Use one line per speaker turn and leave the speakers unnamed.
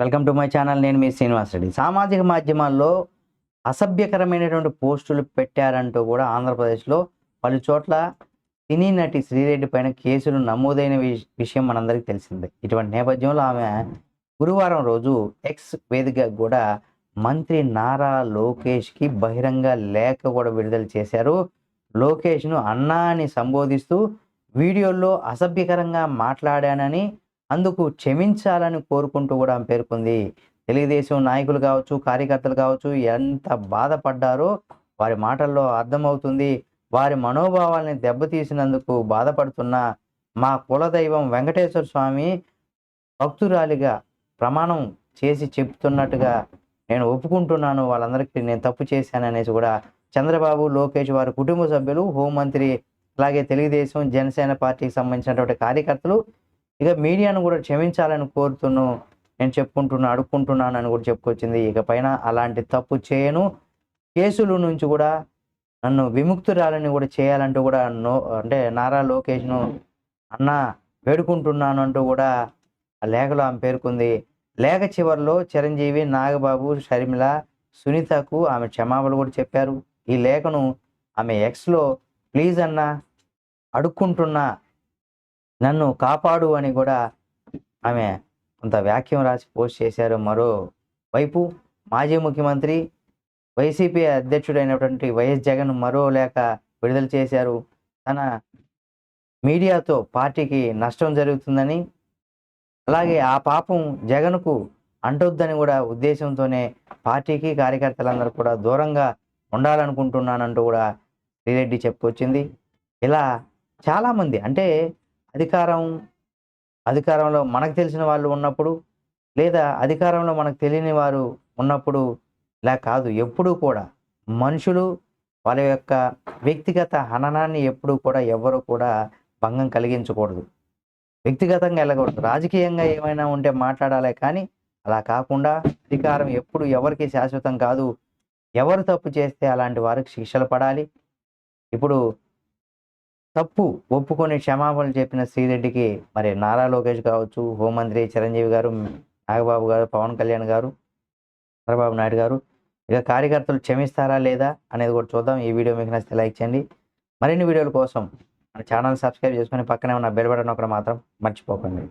Welcome to my channel నేను మీ శ్రీనివాస్ రెడ్డి. సామాజిక మాధ్యమాల్లో అసభ్యకరమైనటువంటి పోస్టులు పెట్టారంటూ కూడా ఆంధ్రప్రదేశ్లో పలు చోట్ల సినీ నటి శ్రీరెడ్డి పైన కేసులు నమోదైన విష- విషయం మనందరికీ తెలిసిందే. ఇటువంటి నేపథ్యంలో ఆమె గురువారం రోజు ఎక్స్ వేదిక కూడా మంత్రి నారా లోకేష్కి బహిరంగ లేఖ కూడా విడుదల చేశారు. లోకేష్ను అన్నా అని సంబోధిస్తూ వీడియోల్లో అసభ్యకరంగా మాట్లాడానని అందుకు క్షమించాలని కోరుకుంటూ కూడా ఆమె పేర్కొంది. తెలుగుదేశం నాయకులు కావచ్చు కార్యకర్తలు కావచ్చు ఎంత బాధపడ్డారో వారి మాటల్లో అర్థమవుతుంది. వారి మనోభావాల్ని దెబ్బతీసినందుకు బాధపడుతున్న మా కులదైవం వెంకటేశ్వర స్వామి భక్తురాలిగా ప్రమాణం చేసి చెప్తున్నట్టుగా నేను ఒప్పుకుంటున్నాను. వాళ్ళందరికీ నేను తప్పు చేశాననేసి కూడా చంద్రబాబు లోకేష్ వారి కుటుంబ సభ్యులు హోంమంత్రి అలాగే తెలుగుదేశం జనసేన పార్టీకి సంబంధించినటువంటి కార్యకర్తలు ఇక మీడియాను కూడా క్షమించాలని కోరుతున్నాను నేను చెప్పుకుంటున్నా అడుక్కుంటున్నాను అని కూడా చెప్పుకొచ్చింది. ఇక పైన అలాంటి తప్పు చేయను. కేసుల నుంచి కూడా నన్ను విముక్తురాలని కూడా చేయాలంటూ కూడా నో అంటే నారా లోకేష్ను అన్న వేడుకుంటున్నాను అంటూ కూడా ఆ లేఖలో ఆమె పేర్కొంది. లేఖ చివరిలో చిరంజీవి నాగబాబు షర్మిల సునీతకు ఆమె క్షమాపణలు కూడా చెప్పారు. ఈ లేఖను ఆమె ఎక్స్లో ప్లీజ్ అన్న అడుక్కుంటున్నా నన్ను కాపాడు అని కూడా ఆమె కొంత వ్యాఖ్యం రాసి పోస్ట్ చేశారు. మరో వైపు మాజీ ముఖ్యమంత్రి వైసీపీ అధ్యక్షుడైనటువంటి వైఎస్ జగన్ మరో లేఖ విడుదల చేశారు. తన మీడియాతో పార్టీకి నష్టం జరుగుతుందని అలాగే ఆ పాపం జగన్కు అంటొద్దని కూడా ఉద్దేశంతోనే పార్టీకి కార్యకర్తలందరూ కూడా దూరంగా ఉండాలనుకుంటున్నానంటూ కూడా శ్రీరెడ్డి చెప్పుకొచ్చింది. ఇలా చాలామంది అంటే అధికారం అధికారంలో మనకు తెలిసిన వాళ్ళు ఉన్నప్పుడు లేదా అధికారంలో మనకు తెలియని వారు ఉన్నప్పుడు ఇలా కాదు. ఎప్పుడూ కూడా మనుషులు వాళ్ళ యొక్క వ్యక్తిగత హననాన్ని ఎప్పుడూ కూడా ఎవరు కూడా భంగం కలిగించకూడదు. వ్యక్తిగతంగా వెళ్ళకూడదు. రాజకీయంగా ఏమైనా ఉంటే మాట్లాడాలి కానీ అలా కాకుండా అధికారం ఎప్పుడు ఎవరికి శాశ్వతం కాదు. ఎవరు తప్పు చేస్తే అలాంటి వారికి శిక్షలు పడాలి. ఇప్పుడు తప్పు ఒప్పుకొని క్షమాపణలు చెప్పిన శ్రీరెడ్డికి మరి నారా లోకేష్ కావచ్చు హోంమంత్రి చిరంజీవి గారు నాగబాబు గారు పవన్ కళ్యాణ్ గారు చంద్రబాబు నాయుడు గారు ఇక కార్యకర్తలు క్షమిస్తారా లేదా అనేది కూడా చూద్దాం. ఈ వీడియో మీకు నచ్చితే లైక్ చేయండి. మరిన్ని వీడియోల కోసం మన ఛానల్ సబ్స్క్రైబ్ చేసుకొని పక్కనే ఉన్న బెల్ బటన్ ఒకటి మాత్రం మర్చిపోకండి.